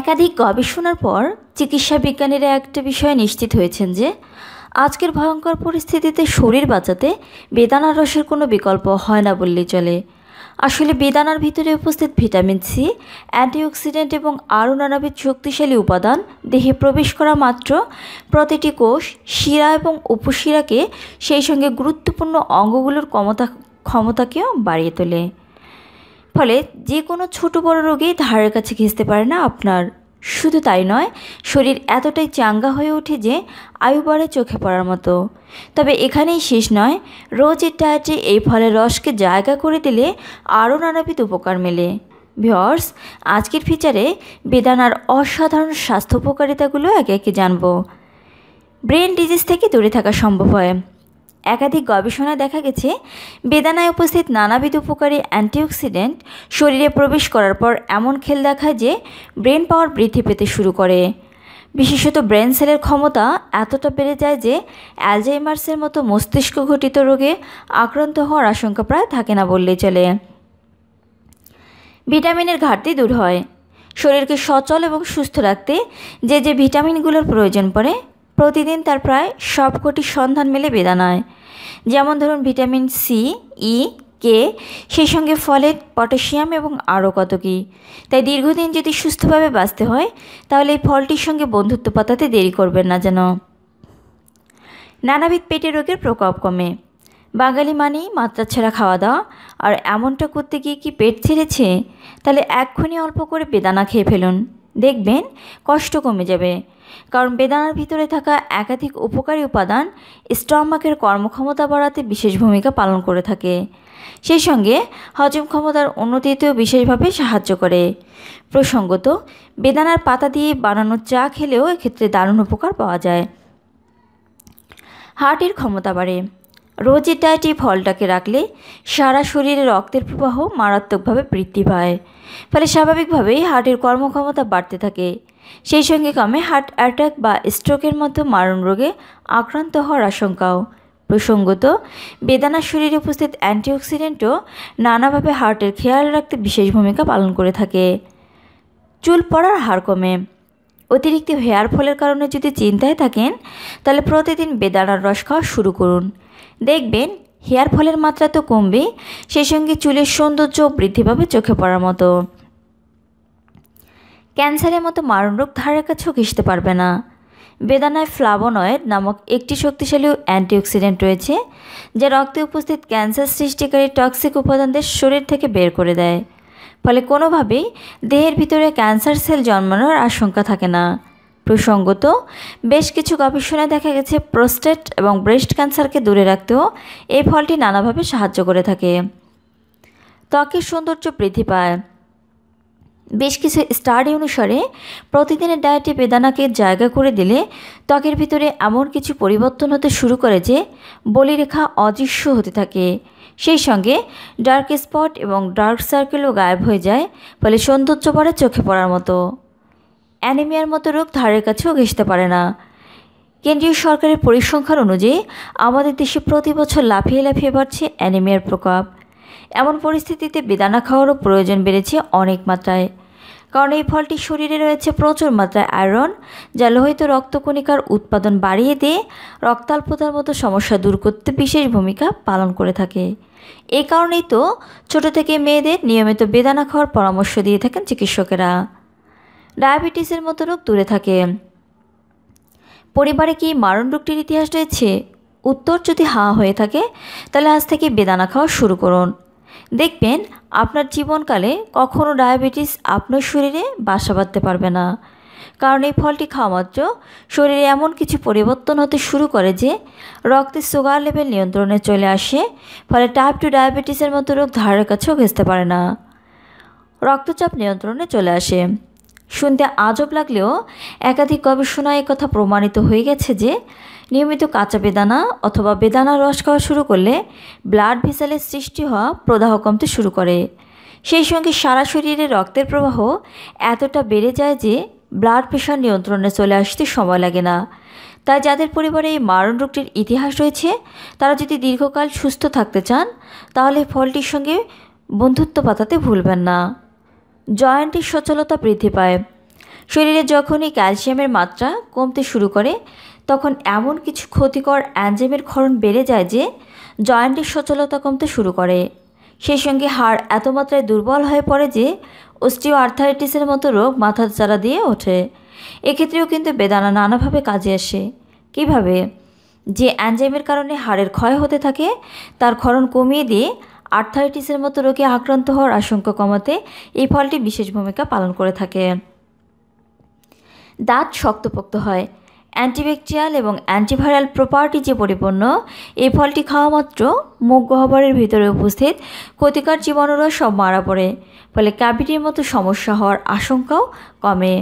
একাধিক গবেষণার পর চিকিৎসা বিজ্ঞানীরা একটা বিষয়ে নিশ্চিত হয়েছেন যে, আজকের ভয়ঙ্কর পরিস্থিতিতে শরীর বাঁচাতে বেদানার রসের কোনো বিকল্প হয় না বললেই চলে। আসলে বেদানার ভিতরে উপস্থিত ভিটামিন সি, অ্যান্টিঅক্সিডেন্ট এবং আরও নানাবিধ শক্তিশালী উপাদান দেহে প্রবেশ করা মাত্র প্রতিটি কোষ, শিরা এবং উপশিরাকে সেই সঙ্গে গুরুত্বপূর্ণ অঙ্গগুলোর ক্ষমতা ক্ষমতাকেও বাড়িয়ে তোলে। ফলে যে কোনো ছোট বড় রোগেই ধারের কাছে ঘেঁচতে পারে না আপনার। শুধু তাই নয়, শরীর এতটাই চাঙ্গা হয়ে ওঠে যে আয়ু বাড়ে চোখে পড়ার মতো। তবে এখানেই শেষ নয় রোজের ডায়েটে এই ফলের রসকে জায়গা করে দিলে আরও নানাবিধ উপকার মেলে। ভিওর্স আজকের ফিচারে বেদানার অসাধারণ স্বাস্থ্য উপকারিতাগুলো একে একে জানব। ব্রেন ডিজিজ থেকে দূরে থাকা সম্ভব হয়। একাধিক গবেষণায় দেখা গেছে, বেদানায় উপস্থিত নানাবিধ উপকারী অ্যান্টিঅক্সিডেন্ট শরীরে প্রবেশ করার পর এমন খেল দেখায় যে ব্রেন পাওয়ার বৃদ্ধি পেতে শুরু করে। বিশেষত ব্রেন সেলের ক্ষমতা এতটা বেড়ে যায় যে অ্যালজাইমার্সের মতো মস্তিষ্ক ঘটিত রোগে আক্রান্ত হওয়ার আশঙ্কা প্রায় থাকে না বললেই চলে। ভিটামিনের ঘাটতি দূর হয়। শরীরকে সচল এবং সুস্থ রাখতে যে যে ভিটামিনগুলোর প্রয়োজন পড়ে প্রতিদিন তার প্রায় সবকটি সন্ধান মেলে বেদানায়। যেমন ধরুন ভিটামিন সি ই কে সেই সঙ্গে ফলেট, পটাশিয়াম এবং আরও কত কী। তাই দীর্ঘদিন যদি সুস্থভাবে বাঁচতে হয়, তাহলে এই ফলটির সঙ্গে বন্ধুত্ব পাতাতে দেরি করবেন না যেন। নানাবিধ পেটের রোগের প্রকোপ কমে। বাঙালি মানেই মাত্রা ছাড়া খাওয়া দাওয়া। আর এমনটা করতে গিয়ে কি পেট ছেড়েছে? তাহলে এক্ষুনি অল্প করে বেদানা খেয়ে ফেলুন। দেখবেন কষ্ট কমে যাবে। কারণ বেদানার ভিতরে থাকা একাধিক উপকারী উপাদান স্টমাকের কর্মক্ষমতা বাড়াতে বিশেষ ভূমিকা পালন করে থাকে। সেই সঙ্গে হজম ক্ষমতার উন্নতিতেও বিশেষভাবে সাহায্য করে। প্রসঙ্গত, বেদানার পাতা দিয়ে বানানো চা খেলেও এক্ষেত্রে দারুণ উপকার পাওয়া যায়। হার্টের ক্ষমতা বাড়ে। রোজের ডায়েটে ফলটাকে রাখলে সারা শরীরে রক্তের প্রবাহ মারাত্মকভাবে বৃদ্ধি পায়। ফলে স্বাভাবিকভাবেই হার্টের কর্মক্ষমতা বাড়তে থাকে। সেই সঙ্গে কমে হার্ট অ্যাটাক বা স্ট্রোকের মতো মারণ রোগে আক্রান্ত হওয়ার আশঙ্কাও। প্রসঙ্গত, বেদানা শরীরে উপস্থিত অ্যান্টিঅক্সিডেন্টও নানাভাবে হার্টের খেয়াল রাখতে বিশেষ ভূমিকা পালন করে থাকে। চুল পড়ার হার কমে। অতিরিক্ত হেয়ার ফলের কারণে যদি চিন্তায় থাকেন, তাহলে প্রতিদিন বেদানার রস খাওয়া শুরু করুন। দেখবেন, হেয়ার ফলের মাত্রা তো কমবে সেই সঙ্গে চুলের সৌন্দর্য বৃদ্ধি পাবে চোখে পড়ার মতো। ক্যান্সারের মতো মারণ রোগ ধারের কাছেও ঘেসতে পারবে না। বেদানায় ফ্লাভোনয়েড নামক একটি শক্তিশালী অ্যান্টিঅক্সিডেন্ট রয়েছে, যা রক্তে উপস্থিত ক্যান্সার সৃষ্টিকারী টক্সিক উপাদানদের শরীর থেকে বের করে দেয়। ফলে কোনোভাবেই দেহের ভিতরে ক্যান্সার সেল জন্মানোর আশঙ্কা থাকে না। প্রসঙ্গত, বেশ কিছু গবেষণায় দেখা গেছে প্রোস্টেট এবং ব্রেস্ট ক্যান্সারকে দূরে রাখতেও এই ফলটি নানাভাবে সাহায্য করে থাকে। ত্বকের সৌন্দর্য বৃদ্ধি পায়। বেশ কিছু স্টাডি অনুসারে প্রতিদিনের ডায়েটে বেদানাকে জায়গা করে দিলে ত্বকের ভিতরে এমন কিছু পরিবর্তন হতে শুরু করে যে বলিরেখা অদৃশ্য হতে থাকে। সেই সঙ্গে ডার্ক স্পট এবং ডার্ক সার্কেলও গায়েব হয়ে যায়, ফলে সৌন্দর্য পড়ে চোখে পড়ার মতো। অ্যানিমিয়ার মতো রোগ ধারের কাছেও ঘেসতে পারে না। কেন্দ্রীয় সরকারের পরিসংখ্যান অনুযায়ী আমাদের দেশে প্রতি বছর লাফিয়ে লাফিয়ে বাড়ছে অ্যানিমিয়ার প্রকোপ। এমন পরিস্থিতিতে বেদানা খাওয়ারও প্রয়োজন বেড়েছে অনেক মাত্রায়। কারণ এই ফলটি শরীরে রয়েছে প্রচুর মাত্রায় আয়রন, যা লোহিত রক্তকণিকার উৎপাদন বাড়িয়ে দিয়ে রক্তাল্পতার মতো সমস্যা দূর করতে বিশেষ ভূমিকা পালন করে থাকে। এই কারণেই তো ছোট থেকে মেয়েদের নিয়মিত বেদানা খাওয়ার পরামর্শ দিয়ে থাকেন চিকিৎসকেরা। ডায়াবেটিসের মতো রোগ দূরে থাকে। পরিবারে কি মারণ রোগটির ইতিহাস রয়েছে? উত্তর, যদি হা হয়ে থাকে, তাহলে আজ থেকে বেদানা খাওয়া শুরু করুন। দেখবেন আপনার জীবনকালে কখনও ডায়াবেটিস আপনার শরীরে বাসা বাঁধতে পারবে না। কারণ এই ফলটি খাওয়া মাত্র শরীরে এমন কিছু পরিবর্তন হতে শুরু করে যে রক্তের সুগার লেভেল নিয়ন্ত্রণে চলে আসে, ফলে টাইপ টু ডায়াবেটিসের মতো রোগ ধারের কাছেও ঘেঁচতে পারে না। রক্তচাপ নিয়ন্ত্রণে চলে আসে। শুনতে আজব লাগলেও একাধিক গবেষণায় কথা প্রমাণিত হয়ে গেছে যে নিয়মিত কাঁচা বেদানা অথবা বেদানা রস খাওয়া শুরু করলে ব্লাড ভেসালের সৃষ্টি হওয়া প্রদাহ কমতে শুরু করে। সেই সঙ্গে সারা শরীরে রক্তের প্রবাহ এতটা বেড়ে যায় যে ব্লাড প্রেশার নিয়ন্ত্রণে চলে আসতে সময় লাগে না। তাই যাদের পরিবারে এই মারণ রোগটির ইতিহাস রয়েছে, তারা যদি দীর্ঘকাল সুস্থ থাকতে চান, তাহলে ফলটির সঙ্গে বন্ধুত্ব পাতাতে ভুলবেন না। জয়েন্টের সচলতা বৃদ্ধি পায়। শরীরে যখনই ক্যালসিয়ামের মাত্রা কমতে শুরু করে, তখন এমন কিছু ক্ষতিকর অ্যানজেমের ক্ষরণ বেড়ে যায় যে জয়েন্টের সচলতা কমতে শুরু করে। সেই সঙ্গে হাড় এত মাত্রায় দুর্বল হয়ে পড়ে যে অস্টিও আর্থারাইটিসের মতো রোগ মাথা চারা দিয়ে ওঠে। এক্ষেত্রেও কিন্তু বেদানা নানাভাবে কাজে আসে। কীভাবে? যে অ্যানজাইমের কারণে হাড়ের ক্ষয় হতে থাকে, তার ক্ষরণ কমিয়ে দিয়ে আর্থারাইটিসের মতো রোগে আক্রান্ত হওয়ার আশঙ্কা কমাতে এই ফলটি বিশেষ ভূমিকা পালন করে থাকে। দাঁত শক্তপোক্ত হয়। অ্যান্টিব্যাকটেরিয়াল এবং অ্যান্টিভাইরাল প্রপার্টি যে পরিপূর্ণ, এই ফলটি খাওয়া মাত্র মুখ গহ্বরের ভিতরে উপস্থিত ক্ষতিকর জীবাণুরা সব মারা পড়ে, ফলে ক্যাভিটির মতো সমস্যা হওয়ার আশঙ্কাও কমে।